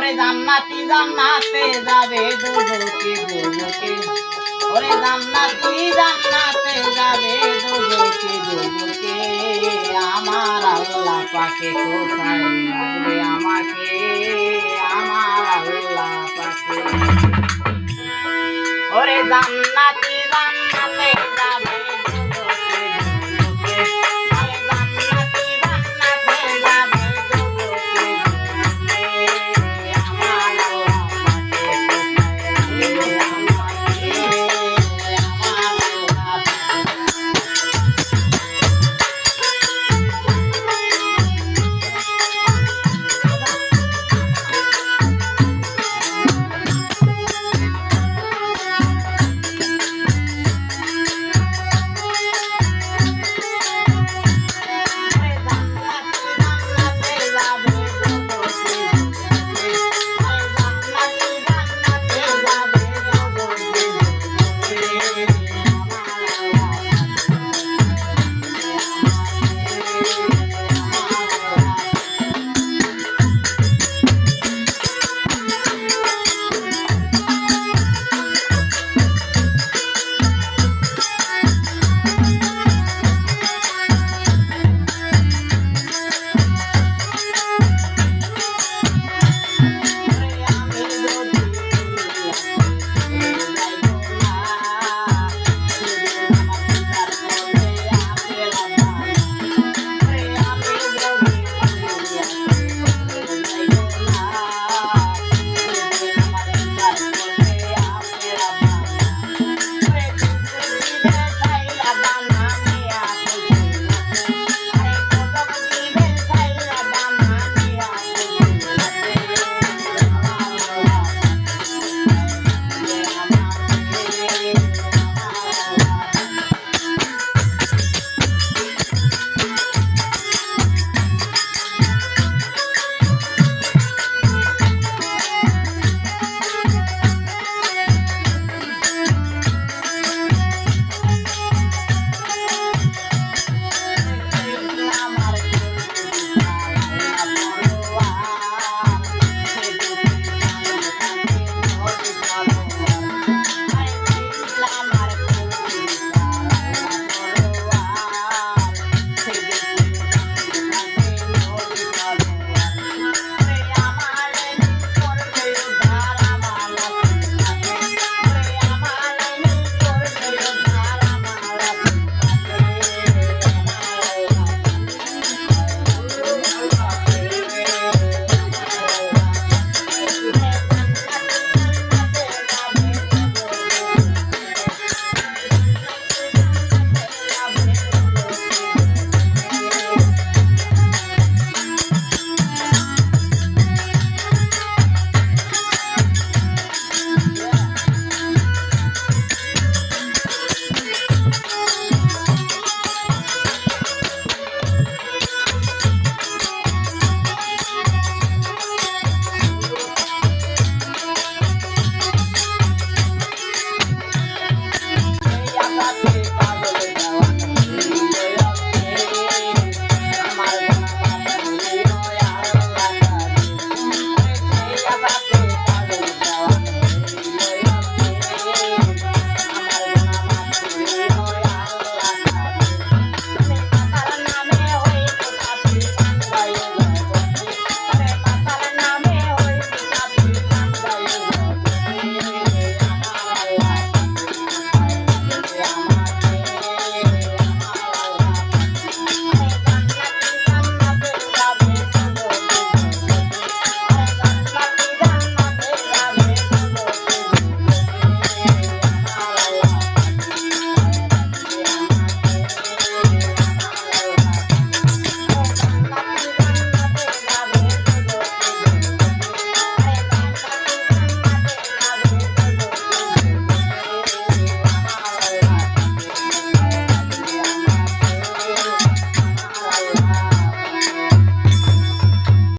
ওরে জান্নাতি জান্নাতে যাবে দুজনকে দুজনকে ওরে জান্নাতি জান্নাতে যাবে দুজনকে দুজনকে আমার আল্লাহ পাকে কোথায় লাগবে আমাকে? আমার আল্লাহ পাকে